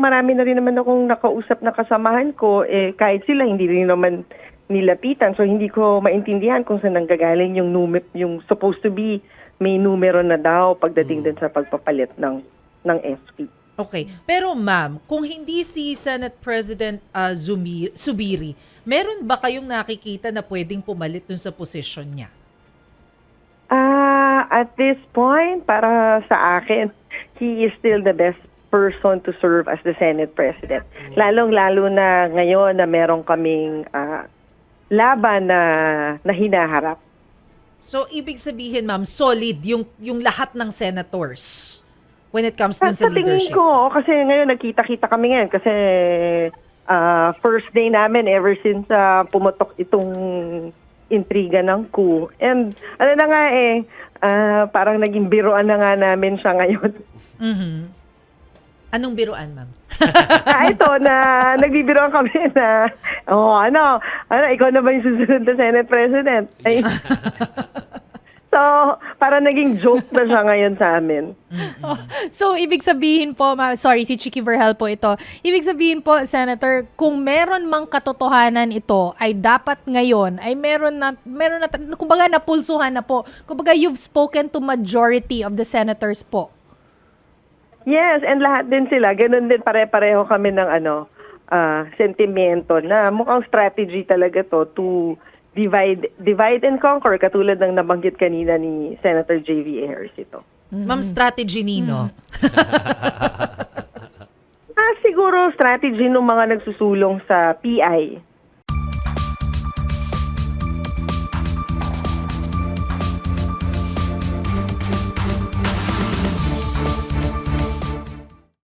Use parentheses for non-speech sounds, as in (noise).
marami na rin naman akong nakausap na kasamahan ko, eh, kahit sila hindi rin naman nilapitan. So hindi ko maintindihan kung saan nanggagaling yung, nume, yung supposed to be may numero na daw pagdating din sa pagpapalit ng, ng SP. Okay. Pero ma'am, kung hindi si Senate President ah, Zumi- Subiri, meron ba kayong nakikita na pwedeng pumalit dun sa posisyon niya? Ah, at this point, para sa akin, he is still the best person to serve as the Senate President. Lalong-lalo na ngayon na meron kaming ah, laban na, na hinaharap. So, ibig sabihin, ma'am, solid yung, yung lahat ng senators when it comes dun sa, Sa tingin leadership. ko, kasi ngayon nagkita-kita kami ngayon kasi ah, first day namin ever since ah, pumutok itong intriga ng coup. And ano na nga eh, ah, parang naging biroan na nga namin siya ngayon. Mhm. Anong biruan, ma'am? (laughs) ah, ito na nagbibiroan kami na, oh ano, ano, ikaw na ba yung susunod na Senate President? Ay. (laughs) so, parang naging joke na siya ngayon sa amin. Oh, so, ibig sabihin po, ma- sorry, si Chicky Verhel po ito. Ibig sabihin po, Senator, kung meron mang katotohanan ito, ay dapat ngayon, ay meron na, meron na, kumbaga napulsuhan na po. Kumbaga, you've spoken to majority of the senators po. Yes, and lahat din sila, ganun din pare-pareho kami ng ano, ah, sentimento na mukhang strategy talaga to to divide divide and conquer katulad ng nabanggit kanina ni Senator JV Harris ito. Ma'am, strategy nino. (laughs) Ah, siguro strategy ng mga nagsusulong sa PI